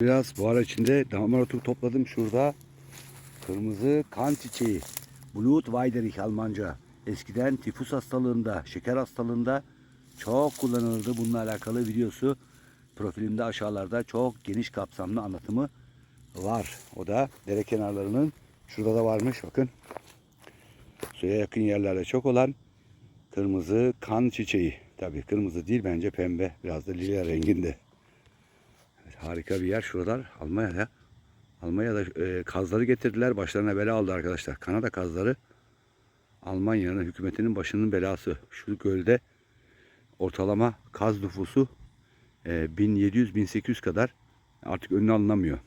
Biraz buhar içinde damar otu topladım şurada. Kırmızı kan çiçeği. Blutweiderich Almanca. Eskiden tifus hastalığında, şeker hastalığında çok kullanılırdı. Bununla alakalı videosu profilimde aşağılarda çok geniş kapsamlı anlatımı var. O da dere kenarlarının şurada da varmış bakın. Suya yakın yerlerde çok olan kırmızı kan çiçeği. Tabii kırmızı değil bence pembe. Biraz da lila renginde. Harika bir yer şuralar. Almanya'da. Almanya'da e, kazları getirdiler. Başlarına bela aldı arkadaşlar. Kanada kazları Almanya'nın hükümetinin başının belası. Şu gölde ortalama kaz nüfusu e, 1700-1800 kadar artık önüne alınamıyor.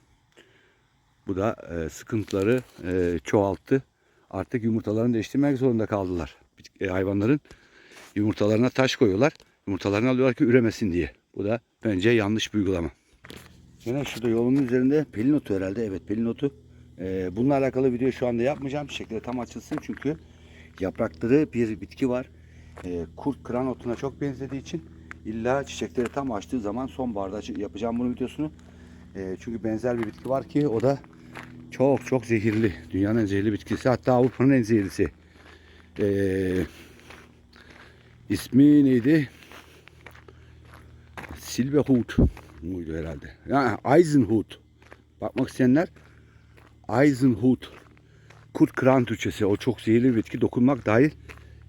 Bu da e, sıkıntıları e, çoğalttı. Artık yumurtalarını değiştirmek zorunda kaldılar. E, hayvanların yumurtalarına taş koyuyorlar. Yumurtalarını alıyorlar ki üremesin diye. Bu da bence yanlış bir uygulama. Yine şurada yolun üzerinde pelin otu herhalde. Evet pelin otu. Ee, bununla alakalı video şu anda yapmayacağım. Çiçekleri tam açılsın çünkü yaprakları bir bitki var. Ee, kurt kıran otuna çok benzediği için illa çiçekleri tam açtığı zaman sonbaharda çı- yapacağım bunun videosunu. Ee, çünkü benzer bir bitki var ki o da çok çok zehirli. Dünyanın en zehirli bitkisi hatta Avrupa'nın en zehirlisi. Ee, ismi neydi? Silverhut muydu herhalde. Yani Eisenhut. Bakmak isteyenler Eisenhut. Kurt kıran Türkçesi. O çok zehirli bir bitki. Dokunmak dahil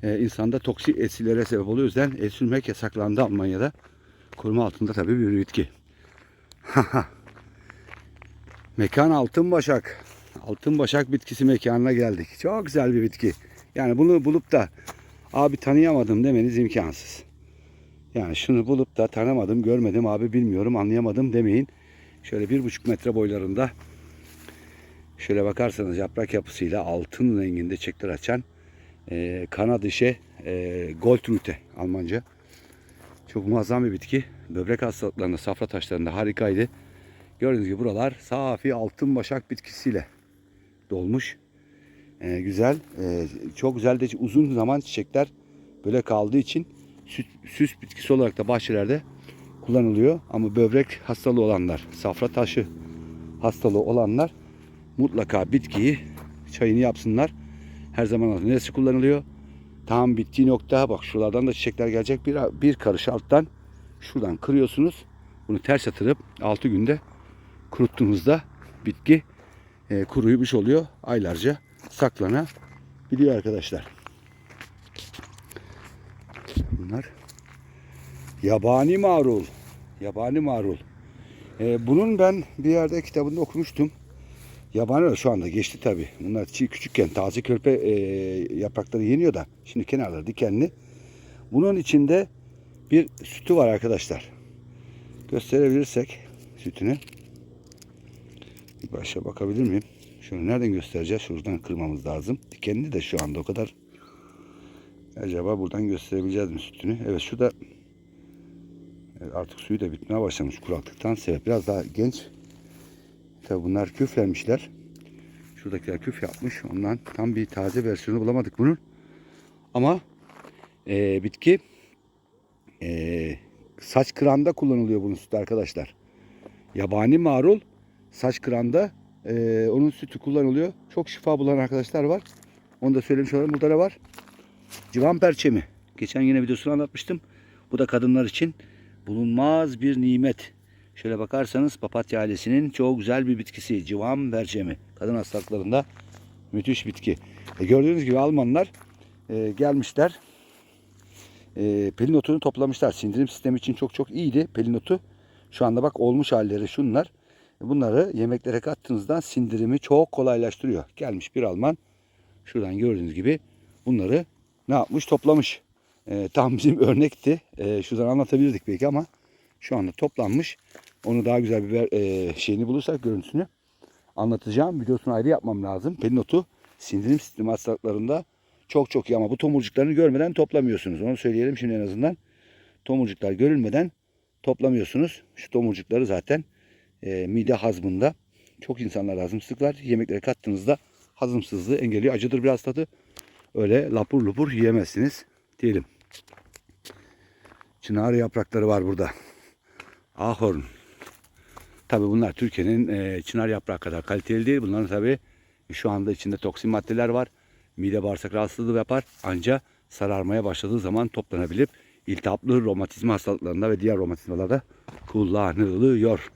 e, insanda toksik esilere sebep oluyor. O yüzden el sürmek yasaklandı Almanya'da. Koruma altında tabii bir bitki. Mekan Altın Başak. Altın Başak bitkisi mekanına geldik. Çok güzel bir bitki. Yani bunu bulup da abi tanıyamadım demeniz imkansız. Yani şunu bulup da tanımadım, görmedim abi bilmiyorum, anlayamadım demeyin. Şöyle bir buçuk metre boylarında şöyle bakarsanız yaprak yapısıyla altın renginde çiçekler açan e, kanat işe e, Goldrute Almanca. Çok muazzam bir bitki. Böbrek hastalıklarında, safra taşlarında harikaydı. Gördüğünüz gibi buralar safi altın başak bitkisiyle dolmuş. E, güzel. E, çok güzel de uzun zaman çiçekler böyle kaldığı için süs, süs bitkisi olarak da bahçelerde kullanılıyor. Ama böbrek hastalığı olanlar, safra taşı hastalığı olanlar mutlaka bitkiyi çayını yapsınlar. Her zaman neresi kullanılıyor? Tam bittiği nokta bak şuralardan da çiçekler gelecek. Bir, bir karış alttan şuradan kırıyorsunuz. Bunu ters yatırıp 6 günde kuruttuğunuzda bitki e, kuruymuş oluyor. Aylarca saklanabiliyor arkadaşlar. Bunlar yabani marul. Yabani marul. Ee, bunun ben bir yerde kitabında okumuştum. Yabani şu anda geçti tabi. Bunlar çiğ küçükken taze körpe e, yaprakları yeniyor da. Şimdi kenarları dikenli. Bunun içinde bir sütü var arkadaşlar. Gösterebilirsek sütünü. Bir başa bakabilir miyim? Şunu nereden göstereceğiz? Şuradan kırmamız lazım. Dikenli de şu anda o kadar Acaba buradan gösterebileceğiz mi sütünü? Evet şurada evet, artık suyu da bitmeye başlamış kuraklıktan sebep. Biraz daha genç. Tabi bunlar küflenmişler. Şuradakiler küf yapmış. Ondan tam bir taze versiyonu bulamadık bunun. Ama e, bitki e, saç kıranda kullanılıyor bunun sütü arkadaşlar. Yabani marul saç kıranda e, onun sütü kullanılıyor. Çok şifa bulan arkadaşlar var. Onu da söylemiş olalım. Burada ne var? Civan perçemi. Geçen yine videosunu anlatmıştım. Bu da kadınlar için bulunmaz bir nimet. Şöyle bakarsanız papatya ailesinin çok güzel bir bitkisi. Civan perçemi. Kadın hastalıklarında müthiş bitki. E gördüğünüz gibi Almanlar e, gelmişler. E, pelin otunu toplamışlar. Sindirim sistemi için çok çok iyiydi pelin otu. Şu anda bak olmuş halleri şunlar. E, Bunları yemeklere kattığınızda sindirimi çok kolaylaştırıyor. Gelmiş bir Alman. Şuradan gördüğünüz gibi bunları ne yapmış? Toplamış. Ee, tam bizim örnekti. Ee, şuradan anlatabilirdik belki ama şu anda toplanmış. Onu daha güzel bir ver- e, şeyini bulursak görüntüsünü anlatacağım. Videosunu ayrı yapmam lazım. Pelinotu sindirim sistemi hastalıklarında çok çok iyi ama bu tomurcuklarını görmeden toplamıyorsunuz. Onu söyleyelim şimdi en azından. Tomurcuklar görülmeden toplamıyorsunuz. Şu tomurcukları zaten e, mide hazmında çok insanlar hazımsızlık var. Yemeklere kattığınızda hazımsızlığı engelliyor. Acıdır biraz tadı öyle lapur lupur yiyemezsiniz diyelim. Çınar yaprakları var burada. Ahorn. Tabi bunlar Türkiye'nin e, çınar yaprağı kadar kaliteli değil. Bunların tabi şu anda içinde toksin maddeler var. Mide bağırsak rahatsızlığı yapar. Ancak sararmaya başladığı zaman toplanabilip iltihaplı romatizma hastalıklarında ve diğer romatizmalarda kullanılıyor.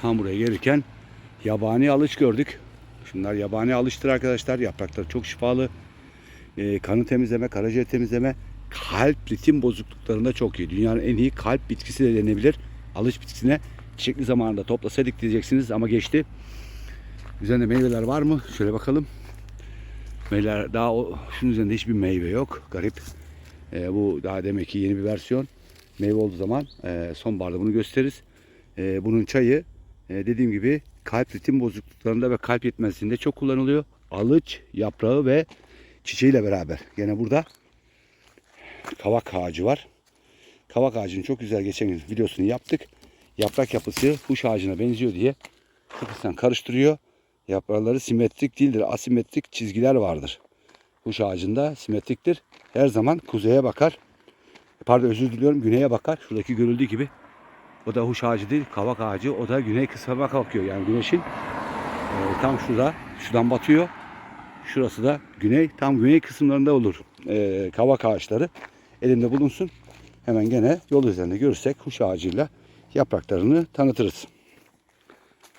Tam buraya gelirken yabani alış gördük. Şunlar yabani alıştır arkadaşlar. Yaprakları çok şifalı. Ee, kanı temizleme, karaciğer temizleme, kalp ritim bozukluklarında çok iyi. Dünyanın en iyi kalp bitkisi de denilebilir. Alış bitkisine çiçekli zamanında toplasaydık diyeceksiniz ama geçti. Üzerinde meyveler var mı? Şöyle bakalım. Meyveler daha o, şunun üzerinde hiçbir meyve yok. Garip. Ee, bu daha demek ki yeni bir versiyon. Meyve olduğu zaman e, sonbaharda bunu gösteririz. E, bunun çayı e, dediğim gibi kalp ritim bozukluklarında ve kalp yetmezliğinde çok kullanılıyor. Alıç, yaprağı ve çiçeğiyle beraber. Gene burada kavak ağacı var. Kavak ağacının çok güzel geçen gün videosunu yaptık. Yaprak yapısı huş ağacına benziyor diye Kıbrıs'tan karıştırıyor. Yaprakları simetrik değildir. Asimetrik çizgiler vardır. Huş ağacında simetriktir. Her zaman kuzeye bakar. Pardon özür diliyorum güneye bakar. Şuradaki görüldüğü gibi. O da huş ağacı değil kavak ağacı. O da güney kısmına bakıyor. Yani güneşin e, tam şurada. Şuradan batıyor. Şurası da güney. Tam güney kısımlarında olur e, kavak ağaçları. Elimde bulunsun. Hemen gene yol üzerinde görürsek huş ağacıyla yapraklarını tanıtırız.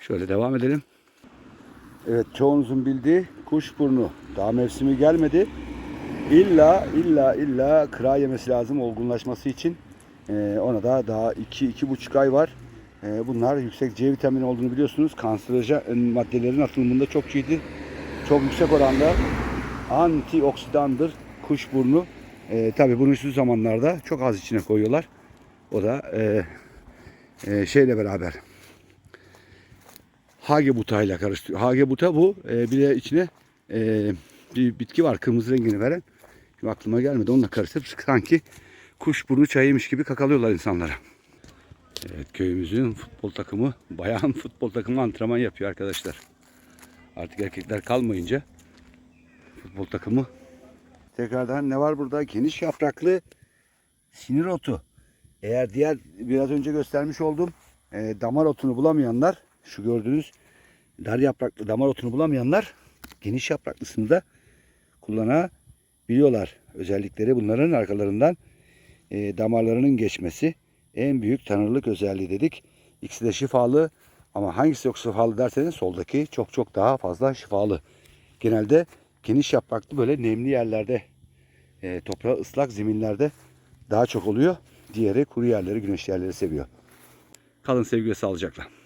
Şöyle devam edelim. Evet çoğunuzun bildiği kuşburnu. Daha mevsimi gelmedi. İlla illa illa kıra yemesi lazım olgunlaşması için. Ee, ona da daha 2-2,5 ay var. Ee, bunlar yüksek C vitamini olduğunu biliyorsunuz. Kanserojen maddelerin atılımında çok iyidir. Çok yüksek oranda antioksidandır kuşburnu. Ee, Tabi bunu şu zamanlarda çok az içine koyuyorlar. O da e, e, şeyle beraber hagebutayla karıştırıyor. Hagebuta bu. E, bir de içine e, bir bitki var kırmızı rengini veren. Şimdi aklıma gelmedi. Onunla karıştırıp sanki kuşburnu çayıymış gibi kakalıyorlar insanlara. Evet köyümüzün futbol takımı, bayan futbol takımı antrenman yapıyor arkadaşlar. Artık erkekler kalmayınca futbol takımı. Tekrardan ne var burada? Geniş yapraklı sinir otu. Eğer diğer biraz önce göstermiş olduğum e, damar otunu bulamayanlar, şu gördüğünüz dar yapraklı damar otunu bulamayanlar geniş yapraklısını da kullanabiliyorlar. Özellikleri bunların arkalarından e, damarlarının geçmesi en büyük tanırlık özelliği dedik. İkisi de şifalı ama hangisi yok şifalı derseniz soldaki çok çok daha fazla şifalı. Genelde geniş yapraklı böyle nemli yerlerde e, toprağı ıslak zeminlerde daha çok oluyor. Diğeri kuru yerleri, güneş yerleri seviyor. Kalın sevgiyle sağlıcakla.